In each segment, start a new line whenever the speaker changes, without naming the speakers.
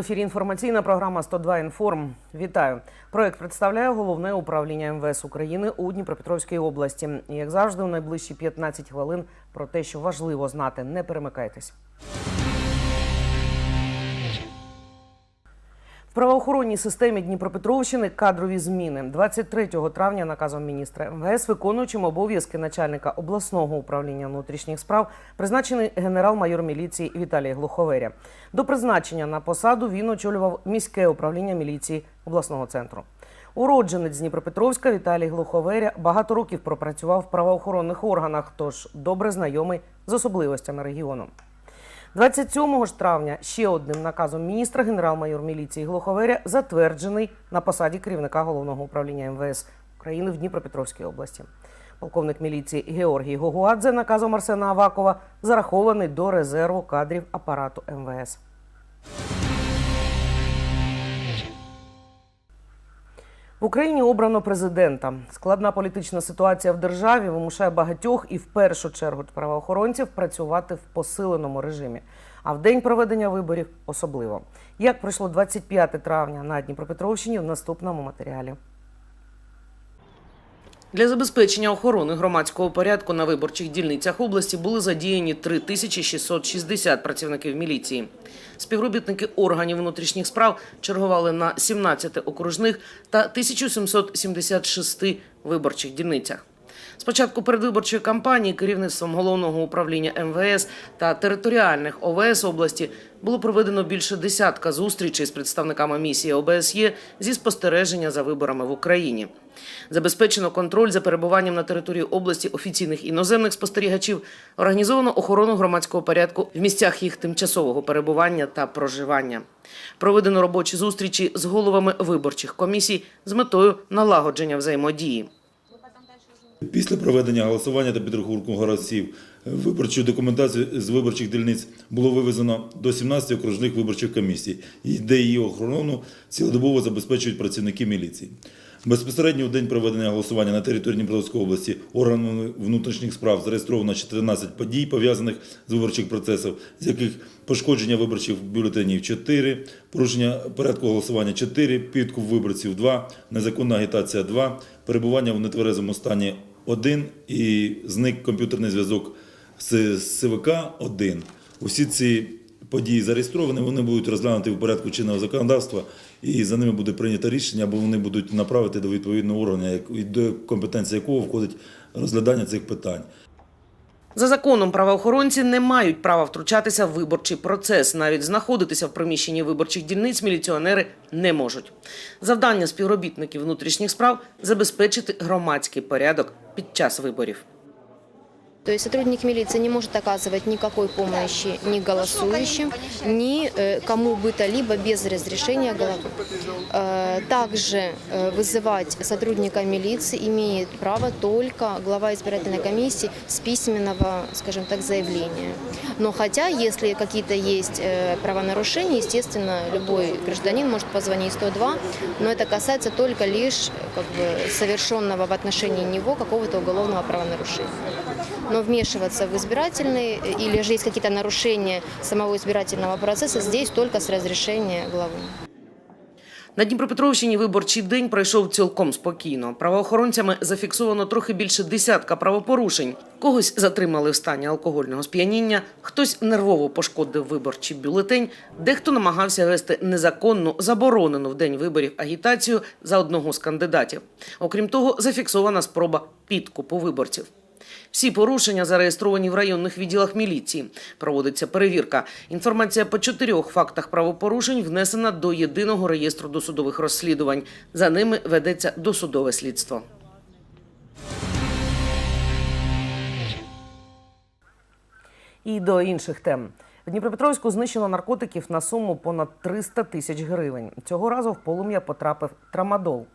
ефірі інформаційна програма «102 інформ. Вітаю. Проект представляє головне управління МВС України у Дніпропетровській області. І, як завжди, у найближчі 15 хвилин про те, що важливо знати. Не перемикайтесь. В правоохоронній системі Дніпропетровщини кадрові зміни 23 травня наказом міністра МВС, виконуючим обов'язки начальника обласного управління внутрішніх справ, призначений генерал-майор міліції Віталій Глуховеря. До призначення на посаду він очолював міське управління міліції обласного центру. Уродженець Дніпропетровська Віталій Глуховеря багато років пропрацював в правоохоронних органах, тож добре знайомий з особливостями регіону. 27 ж травня ще одним наказом міністра генерал-майор міліції Глуховеря затверджений на посаді керівника головного управління МВС України в Дніпропетровській області. Полковник міліції Георгій Гогуадзе наказом Арсена Авакова зарахований до резерву кадрів апарату МВС. В Україні обрано президента. Складна політична ситуація в державі вимушає багатьох і в першу чергу правоохоронців працювати в посиленому режимі. А в день проведення виборів особливо. Як пройшло 25 травня на Дніпропетровщині в наступному матеріалі. Для забезпечення охорони громадського порядку на виборчих дільницях області були задіяні 3660 працівників міліції. Співробітники органів внутрішніх справ чергували на 17 окружних та 1776 виборчих дільницях. З початку передвиборчої кампанії керівництвом головного управління МВС та територіальних ОВС області було проведено більше десятка зустрічей з представниками місії ОБСЄ зі спостереження за виборами в Україні. Забезпечено контроль за перебуванням на території області офіційних іноземних спостерігачів, організовано охорону громадського порядку в місцях їх тимчасового перебування та проживання. Проведено робочі зустрічі з головами виборчих комісій з метою налагодження взаємодії.
Після проведення голосування та підрахунку голосів виборчу документацію з виборчих дільниць було вивезено до 17 окружних виборчих комісій, де її охорону цілодобово забезпечують працівники міліції. Безпосередньо в день проведення голосування на території Дніпровської області органами внутрішніх справ зареєстровано 14 подій, пов'язаних з виборчих процесів, з яких пошкодження виборчих бюлетенів 4, порушення порядку голосування 4, підкуп виборців 2, незаконна агітація 2, перебування в нетверезому стані 1 і зник комп'ютерний зв'язок з СВК 1. Усі ці події зареєстровані, вони будуть розглянуті в порядку чинного законодавства, і за ними буде прийнято рішення, або вони будуть направити до відповідного органу, до компетенції якого входить розглядання цих питань.
За законом правоохоронці не мають права втручатися в виборчий процес. Навіть знаходитися в приміщенні виборчих дільниць міліціонери не можуть. Завдання співробітників внутрішніх справ забезпечити громадський порядок під час виборів.
То есть сотрудник милиции не может оказывать никакой помощи ни голосующим, ни э, кому бы то либо без разрешения главы. Э, Также э, вызывать сотрудника милиции имеет право только глава избирательной комиссии с письменного, скажем так, заявления. Но хотя, если какие-то есть правонарушения, естественно, любой гражданин может позвонить 102, но это касается только лишь как бы, совершенного в отношении него какого-то уголовного правонарушения. Но вмешиваться в избирательный э, или же есть какие-то нарушения самого избирательного процесса здесь только с разрешения главы.
На Дніпропетровщині виборчий день пройшов цілком спокійно. Правоохоронцями зафіксовано трохи більше десятка правопорушень. Когось затримали в стані алкогольного сп'яніння, хтось нервово пошкодив виборчий бюлетень, дехто намагався вести незаконну, заборонену в день виборів агітацію за одного з кандидатів. Окрім того, зафіксована спроба підкупу виборців. Всі порушення зареєстровані в районних відділах міліції. Проводиться перевірка. Інформація по чотирьох фактах правопорушень внесена до єдиного реєстру досудових розслідувань. За ними ведеться досудове слідство. І до інших тем. В Дніпропетровську знищено наркотиків на суму понад 300 тисяч гривень. Цього разу в полум'я потрапив трамадол.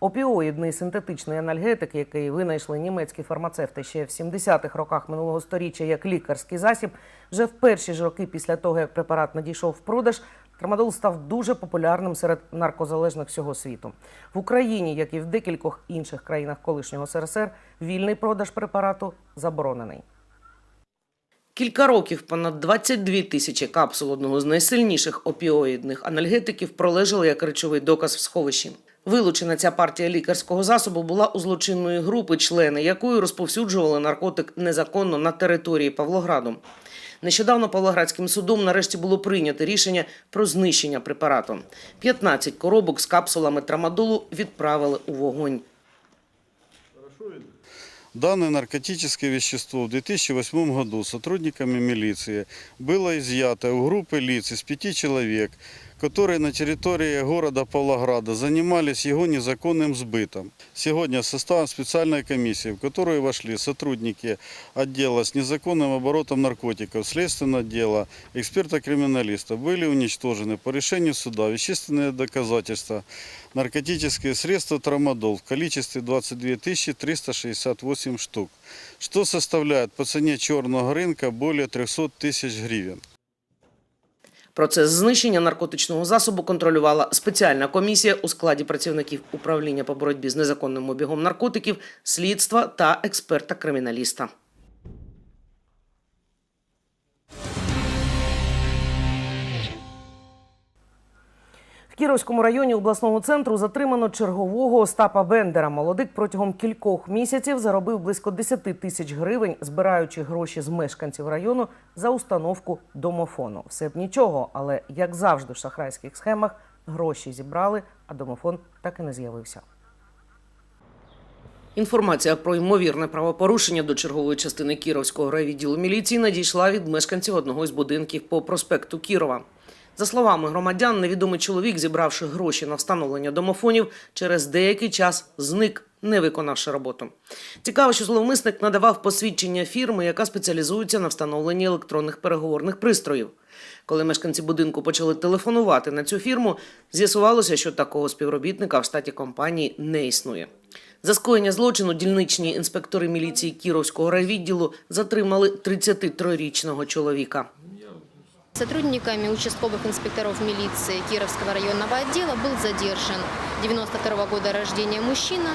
Опіоїдний синтетичний анальгетик, який винайшли німецькі фармацевти ще в 70-х роках минулого століття як лікарський засіб, вже в перші ж роки після того, як препарат надійшов в продаж, трамадол став дуже популярним серед наркозалежних всього світу. В Україні, як і в декількох інших країнах колишнього СРСР, вільний продаж препарату заборонений. Кілька років понад 22 тисячі капсул одного з найсильніших опіоїдних анальгетиків пролежали як речовий доказ в сховищі. Вилучена ця партія лікарського засобу була у злочинної групи, члени якої розповсюджували наркотик незаконно на території Павлограду. Нещодавно Павлоградським судом нарешті було прийнято рішення про знищення препарату. 15 коробок з капсулами трамадолу відправили у вогонь.
Данное наркотическое вещество в 2008 году сотрудниками милиции было изъято у группы лиц из пяти человек, которые на территории города Павлограда занимались его незаконным сбытом. Сегодня составом специальной комиссии, в которую вошли сотрудники отдела с незаконным оборотом наркотиков, следственного отдела, эксперта-криминалиста, были уничтожены по решению суда вещественные доказательства, наркотические средства трамадол в количестве 22 368 штук, что составляет по цене черного рынка более 300 тысяч гривен.
Процес знищення наркотичного засобу контролювала спеціальна комісія у складі працівників управління по боротьбі з незаконним обігом наркотиків, слідства та експерта-криміналіста. В Кіровському районі обласного центру затримано чергового Остапа Бендера. Молодик протягом кількох місяців заробив близько 10 тисяч гривень, збираючи гроші з мешканців району за установку домофону. Все б нічого, але як завжди в шахрайських схемах гроші зібрали, а домофон так і не з'явився. Інформація про ймовірне правопорушення до чергової частини Кіровського райвідділу міліції надійшла від мешканців одного із будинків по проспекту Кірова. За словами громадян, невідомий чоловік, зібравши гроші на встановлення домофонів, через деякий час зник, не виконавши роботу. Цікаво, що зловмисник надавав посвідчення фірми, яка спеціалізується на встановленні електронних переговорних пристроїв. Коли мешканці будинку почали телефонувати на цю фірму, з'ясувалося, що такого співробітника в штаті компанії не існує. За скоєння злочину дільничні інспектори міліції Кіровського райвідділу затримали 33-річного чоловіка.
Сотрудниками участковых инспекторов милиции Кировского районного отдела был задержан 92 года рождения мужчина,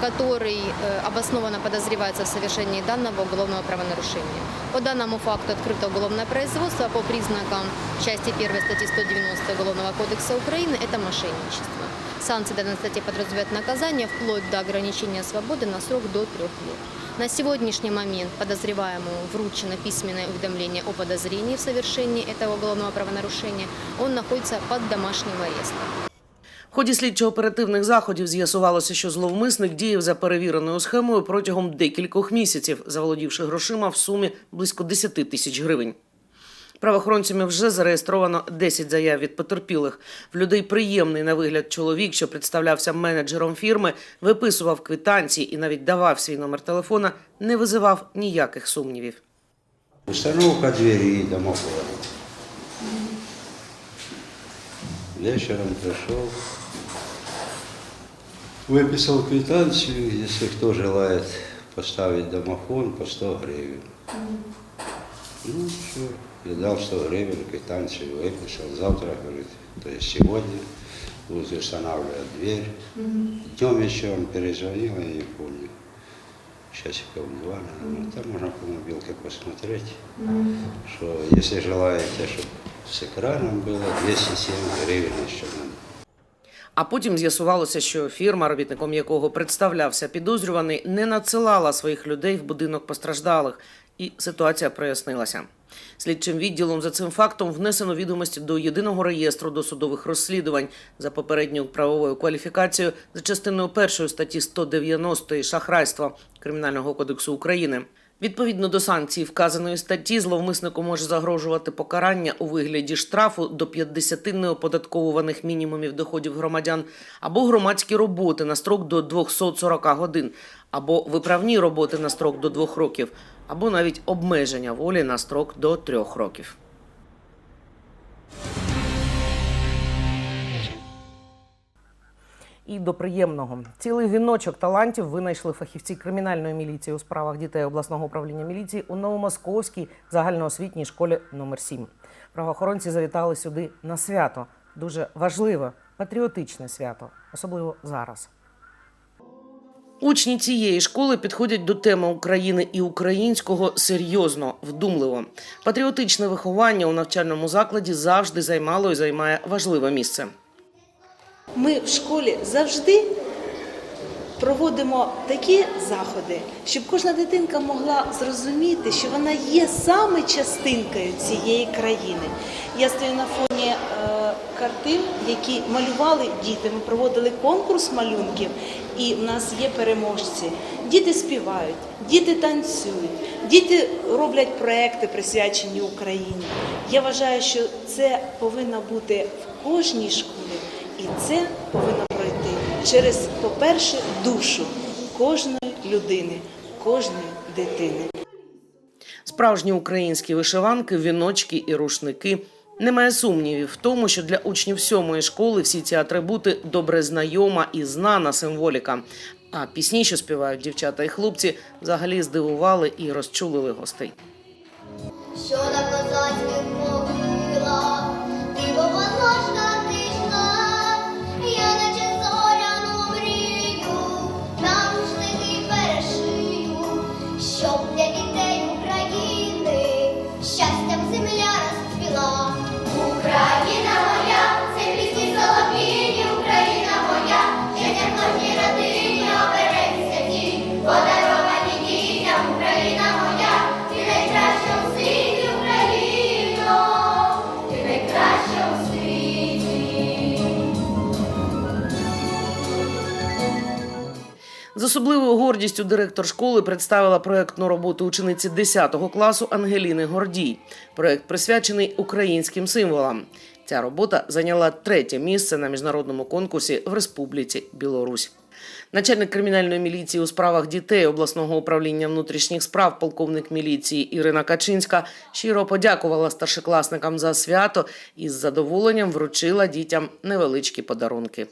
который э, обоснованно подозревается в совершении данного уголовного правонарушения. По данному факту открыто уголовное производство по признакам части 1 статьи 190 Уголовного кодекса Украины – это мошенничество. Санкции данной статьи подразумевают наказание вплоть до ограничения свободы на срок до трех лет. На сегодняшний момент подозреваемому вручено письменное уведомление о подозрении в совершении этого уголовного правонарушения. Он находится под домашним арестом.
В ході слідчо-оперативних заходів з'ясувалося, що зловмисник діяв за перевіреною схемою протягом декількох місяців, заволодівши грошима в сумі близько 10 тисяч гривень. Правоохоронцями вже зареєстровано 10 заяв від потерпілих. В людей приємний на вигляд чоловік, що представлявся менеджером фірми, виписував квитанції і навіть давав свій номер телефона, не визивав ніяких сумнівів.
Установка двери домофона. Вечером пришел, выписал квитанцию, если кто желает поставить домофон по 100 гривен. Ну, все, я дал 100 гривен, квитанцию выписал. Завтра, говорит, то есть сегодня будут устанавливать дверь. Днем еще он перезвонил, я не помню. Часиков два, наверное. Там можно по мобилке посмотреть, что если желаете, чтобы с экраном было 207 гривен еще надо.
А потім з'ясувалося, що фірма, робітником якого представлявся підозрюваний, не надсилала своїх людей в будинок постраждалих, і ситуація прояснилася. Слідчим відділом за цим фактом внесено відомості до єдиного реєстру досудових розслідувань за попередньою правовою кваліфікацією за частиною першої статті 190 шахрайства Кримінального кодексу України. Відповідно до санкцій вказаної статті, зловмиснику може загрожувати покарання у вигляді штрафу до 50 неоподатковуваних мінімумів доходів громадян, або громадські роботи на строк до 240 годин, або виправні роботи на строк до 2 років, або навіть обмеження волі на строк до 3 років. І до приємного цілий віночок талантів винайшли фахівці кримінальної міліції у справах дітей обласного управління міліції у Новомосковській загальноосвітній школі номер 7 Правоохоронці завітали сюди на свято. Дуже важливе патріотичне свято, особливо зараз. Учні цієї школи підходять до теми України і українського серйозно, вдумливо. Патріотичне виховання у навчальному закладі завжди займало і займає важливе місце.
Ми в школі завжди проводимо такі заходи, щоб кожна дитинка могла зрозуміти, що вона є саме частинкою цієї країни. Я стою на фоні е, картин, які малювали діти. Ми проводили конкурс малюнків, і в нас є переможці. Діти співають, діти танцюють, діти роблять проекти, присвячені Україні. Я вважаю, що це повинно бути в кожній школі, і це повинно пройти через, по-перше, душу кожної людини, кожної дитини.
Справжні українські вишиванки, віночки і рушники. Немає сумнівів в тому, що для учнів сьомої школи всі ці атрибути добре знайома і знана символіка. А пісні, що співають дівчата і хлопці, взагалі здивували і розчулили гостей.
що на козацьких
З особливою гордістю директор школи представила проектну роботу учениці 10 класу Ангеліни Гордій. Проект присвячений українським символам. Ця робота зайняла третє місце на міжнародному конкурсі в Республіці Білорусь. Начальник кримінальної міліції у справах дітей обласного управління внутрішніх справ, полковник міліції Ірина Качинська щиро подякувала старшокласникам за свято і з задоволенням вручила дітям невеличкі подарунки.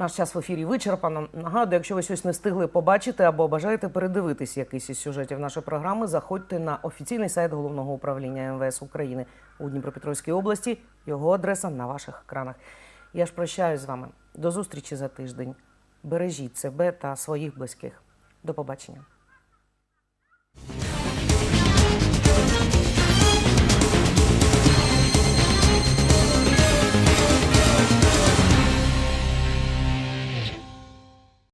Наш час в ефірі вичерпано. Нагадую, якщо ви щось не встигли побачити або бажаєте передивитись якийсь із сюжетів нашої програми, заходьте на офіційний сайт головного управління МВС України у Дніпропетровській області. Його адреса на ваших екранах. Я ж прощаюсь з вами. До зустрічі за тиждень. Бережіть себе та своїх близьких. До побачення.